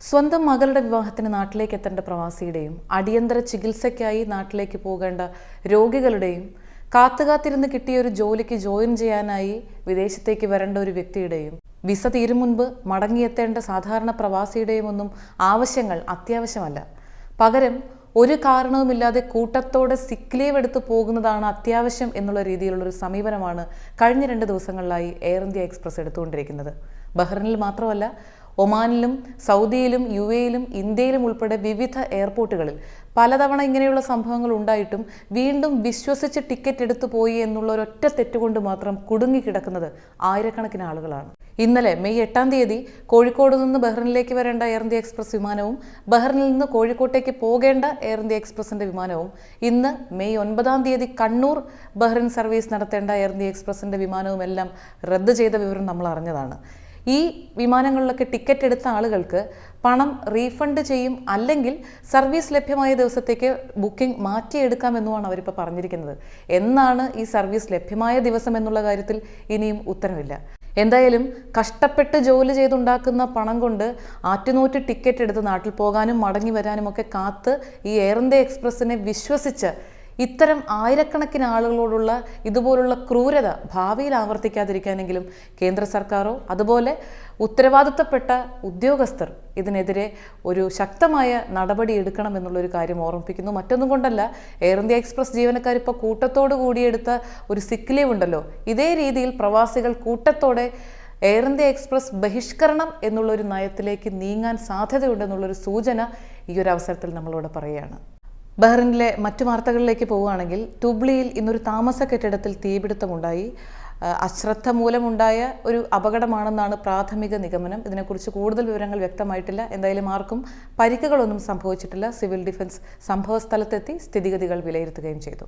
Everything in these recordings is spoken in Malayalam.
സ്വന്തം മകളുടെ വിവാഹത്തിന് നാട്ടിലേക്ക് എത്തേണ്ട പ്രവാസിയുടെയും അടിയന്തര ചികിത്സയ്ക്കായി നാട്ടിലേക്ക് പോകേണ്ട രോഗികളുടെയും കാത്തുകാത്തിരുന്ന് കിട്ടിയ ഒരു ജോലിക്ക് ജോയിൻ ചെയ്യാനായി വിദേശത്തേക്ക് വരേണ്ട ഒരു വ്യക്തിയുടെയും വിസ തീരും മുൻപ് മടങ്ങിയെത്തേണ്ട സാധാരണ പ്രവാസിയുടെയും ഒന്നും ആവശ്യങ്ങൾ അത്യാവശ്യമല്ല. പകരം ഒരു കാരണവുമില്ലാതെ കൂട്ടത്തോടെ സിക്ക് ലീവ് എടുത്ത് പോകുന്നതാണ് അത്യാവശ്യം എന്നുള്ള രീതിയിലുള്ളൊരു സമീപനമാണ് കഴിഞ്ഞ രണ്ട് ദിവസങ്ങളിലായി എയർ ഇന്ത്യ എക്സ്പ്രസ് എടുത്തുകൊണ്ടിരിക്കുന്നത്. ബഹ്റിനിൽ മാത്രമല്ല ഒമാനിലും സൗദിയിലും യു എയിലും ഇന്ത്യയിലും ഉൾപ്പെടെ വിവിധ എയർപോർട്ടുകളിൽ പലതവണ ഇങ്ങനെയുള്ള സംഭവങ്ങൾ ഉണ്ടായിട്ടും വീണ്ടും വിശ്വസിച്ച് ടിക്കറ്റ് എടുത്തു പോയി എന്നുള്ള ഒരൊറ്റ തെറ്റുകൊണ്ട് മാത്രം കുടുങ്ങിക്കിടക്കുന്നത് ആയിരക്കണക്കിന് ആളുകളാണ്. ഇന്നലെ മെയ് എട്ടാം തീയതി കോഴിക്കോട് നിന്ന് ബഹ്റിനിലേക്ക് വരേണ്ട എയർ ഇന്ത്യ എക്സ്പ്രസ് വിമാനവും ബഹ്റിനിൽ നിന്ന് കോഴിക്കോട്ടേക്ക് പോകേണ്ട എയർ ഇന്ത്യ എക്സ്പ്രസിന്റെ വിമാനവും ഇന്ന് മെയ് ഒൻപതാം തീയതി കണ്ണൂർ ബഹ്റിൻ സർവീസ് നടത്തേണ്ട എയർ ഇന്ത്യ എക്സ്പ്രസിന്റെ വിമാനവും എല്ലാം റദ്ദ് ചെയ്ത വിവരം നമ്മൾ അറിഞ്ഞതാണ്. ഈ വിമാനങ്ങളിലൊക്കെ ടിക്കറ്റ് എടുത്ത ആളുകൾക്ക് പണം റീഫണ്ട് ചെയ്യും അല്ലെങ്കിൽ സർവീസ് ലഭ്യമായ ദിവസത്തേക്ക് ബുക്കിംഗ് മാറ്റിയെടുക്കാമെന്നുമാണ് അവരിപ്പോൾ പറഞ്ഞിരിക്കുന്നത്. എന്നാണ് ഈ സർവീസ് ലഭ്യമായ ദിവസം എന്നുള്ള കാര്യത്തിൽ ഇനിയും ഉത്തരവില്ല. എന്തായാലും കഷ്ടപ്പെട്ട് ജോലി ചെയ്തുണ്ടാക്കുന്ന പണം കൊണ്ട് ആറ്റുനൂറ്റ് ടിക്കറ്റ് എടുത്ത് നാട്ടിൽ പോകാനും മടങ്ങി വരാനും ഒക്കെ കാത്ത് ഈ എയർ ഇന്ത്യ എക്സ്പ്രസ്സിനെ വിശ്വസിച്ച് ഇത്തരം ആയിരക്കണക്കിന് ആളുകളോടുള്ള ഇതുപോലുള്ള ക്രൂരത ഭാവിയിൽ ആവർത്തിക്കാതിരിക്കാനെങ്കിലും കേന്ദ്ര സർക്കാരോ അതുപോലെ ഉത്തരവാദിത്തപ്പെട്ട ഉദ്യോഗസ്ഥർ ഇതിനെതിരെ ഒരു ശക്തമായ നടപടി എടുക്കണം എന്നുള്ളൊരു കാര്യം ഓർമ്മിപ്പിക്കുന്നു. മറ്റൊന്നും കൊണ്ടല്ല എയർ ഇന്ത്യ എക്സ്പ്രസ് ജീവനക്കാർ ഇപ്പോൾ കൂട്ടത്തോട് കൂടിയെടുത്ത ഒരു സിക്ക് ലീവ് ഉണ്ടല്ലോ. ഇതേ രീതിയിൽ പ്രവാസികൾ കൂട്ടത്തോടെ എയർ ഇന്ത്യ എക്സ്പ്രസ് ബഹിഷ്കരണം എന്നുള്ളൊരു നയത്തിലേക്ക് നീങ്ങാൻ സാധ്യതയുണ്ടെന്നുള്ളൊരു സൂചന ഈ ഒരു അവസരത്തിൽ നമ്മളോട് പറയുകയാണ്. ബഹ്റിനിലെ മറ്റു വാർത്തകളിലേക്ക് പോവുകയാണെങ്കിൽ ടുബ്ലിയിൽ ഇന്നൊരു താമസ കെട്ടിടത്തിൽ തീപിടുത്തമുണ്ടായി. അശ്രദ്ധ മൂലമുണ്ടായ ഒരു അപകടമാണെന്നാണ് പ്രാഥമിക നിഗമനം. ഇതിനെക്കുറിച്ച് കൂടുതൽ വിവരങ്ങൾ വ്യക്തമായിട്ടില്ല. എന്തായാലും ആർക്കും പരിക്കുകളൊന്നും സംഭവിച്ചിട്ടില്ല. സിവിൽ ഡിഫൻസ് സംഭവസ്ഥലത്തെത്തി സ്ഥിതിഗതികൾ വിലയിരുത്തുകയും ചെയ്തു.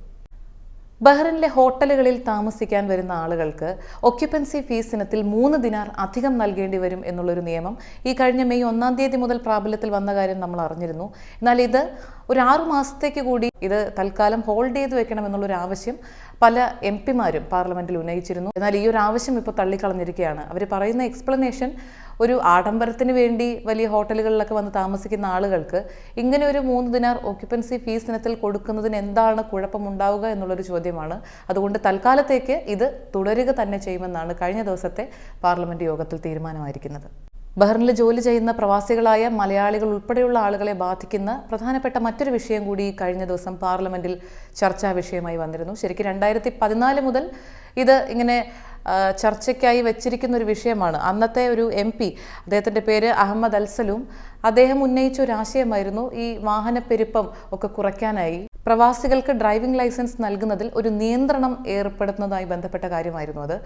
ബഹ്റിനിലെ ഹോട്ടലുകളിൽ താമസിക്കാൻ വരുന്ന ആളുകൾക്ക് ഒക്യുപ്പൻസി ഫീസ് ഇനത്തിൽ മൂന്ന് ദിനാർ അധികം നൽകേണ്ടി വരും എന്നുള്ളൊരു നിയമം ഈ കഴിഞ്ഞ മെയ് ഒന്നാം തീയതി മുതൽ പ്രാബല്യത്തിൽ വന്ന കാര്യം നമ്മൾ അറിഞ്ഞിരുന്നു. എന്നാൽ ഇത് ഒരു ആറു മാസത്തേക്ക് കൂടി ഇത് തൽക്കാലം ഹോൾഡ് ചെയ്ത് വെക്കണം എന്നുള്ളൊരു ആവശ്യം പല എം പിമാരും പാർലമെന്റിൽ ഉന്നയിച്ചിരുന്നു. എന്നാൽ ഈ ഒരു ആവശ്യം ഇപ്പോൾ തള്ളിക്കളഞ്ഞിരിക്കുകയാണ്. അവർ പറയുന്ന എക്സ്പ്ലനേഷൻ ഒരു ആഡംബരത്തിന് വേണ്ടി വലിയ ഹോട്ടലുകളിലൊക്കെ വന്ന് താമസിക്കുന്ന ആളുകൾക്ക് ഇങ്ങനെ ഒരു മൂന്ന് ദിനാർ ഓക്യുപ്പൻസി ഫീസ് ഇനത്തിൽ കൊടുക്കുന്നതിന് എന്താണ് കുഴപ്പമുണ്ടാവുക എന്നുള്ളൊരു ചോദ്യമാണ്. അതുകൊണ്ട് തൽക്കാലത്തേക്ക് ഇത് തുടരുക തന്നെ ചെയ്യുമെന്നാണ് കഴിഞ്ഞ ദിവസത്തെ പാർലമെന്റ് യോഗത്തിൽ തീരുമാനമായിരിക്കുന്നത്. ബഹ്റിനിൽ ജോലി ചെയ്യുന്ന പ്രവാസികളായ മലയാളികൾ ഉൾപ്പെടെയുള്ള ആളുകളെ ബാധിക്കുന്ന പ്രധാനപ്പെട്ട മറ്റൊരു വിഷയം കൂടി കഴിഞ്ഞ ദിവസം പാർലമെന്റിൽ ചർച്ചാ വിഷയമായി വന്നിരുന്നു. ശരിക്കും രണ്ടായിരത്തി പതിനാല് മുതൽ ഇത് ഇങ്ങനെ ചർച്ചയ്ക്കായി വെച്ചിരിക്കുന്ന ഒരു വിഷയമാണ്. അന്നത്തെ ഒരു എം പി അദ്ദേഹത്തിന്റെ പേര് അഹമ്മദ് അൽസലും അദ്ദേഹം ഉന്നയിച്ച ഒരു ആശയമായിരുന്നു ഈ വാഹന വാഹനപ്പെരുപ്പം ഒക്കെ കുറയ്ക്കാനായി. പ്രവാസികൾക്ക് ഡ്രൈവിംഗ് ലൈസൻസ് നൽകുന്നതിൽ ഒരു നിയന്ത്രണം ഏർപ്പെടുത്തുന്നതായി ബന്ധപ്പെട്ട കാര്യമായിരുന്നു അത്.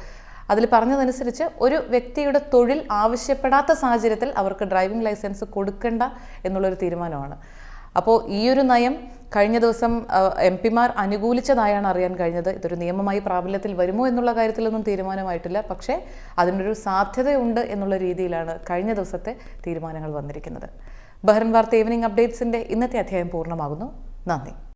അതിൽ പറഞ്ഞതനുസരിച്ച് ഒരു വ്യക്തിയുടെ തൊഴിൽ ആവശ്യപ്പെടാത്ത സാഹചര്യത്തിൽ അവർക്ക് ഡ്രൈവിംഗ് ലൈസൻസ് കൊടുക്കേണ്ട എന്നുള്ളൊരു തീരുമാനമാണ്. അപ്പോൾ ഈ ഒരു നയം കഴിഞ്ഞ ദിവസം എം പിമാർ അനുകൂലിച്ചതായാണ് അറിയാൻ കഴിഞ്ഞത്. ഇതൊരു നിയമമായി പ്രാബല്യത്തിൽ വരുമോ എന്നുള്ള കാര്യത്തിലൊന്നും തീരുമാനമായിട്ടില്ല. പക്ഷേ അതിനൊരു സാധ്യതയുണ്ട് എന്നുള്ള രീതിയിലാണ് കഴിഞ്ഞ ദിവസത്തെ തീരുമാനങ്ങൾ വന്നിരിക്കുന്നത്. ബഹ്റൻ വാർത്ത ഈവനിങ് അപ്ഡേറ്റ്സിന്റെ ഇന്നത്തെ അധ്യായം പൂർണമാകുന്നു. നന്ദി.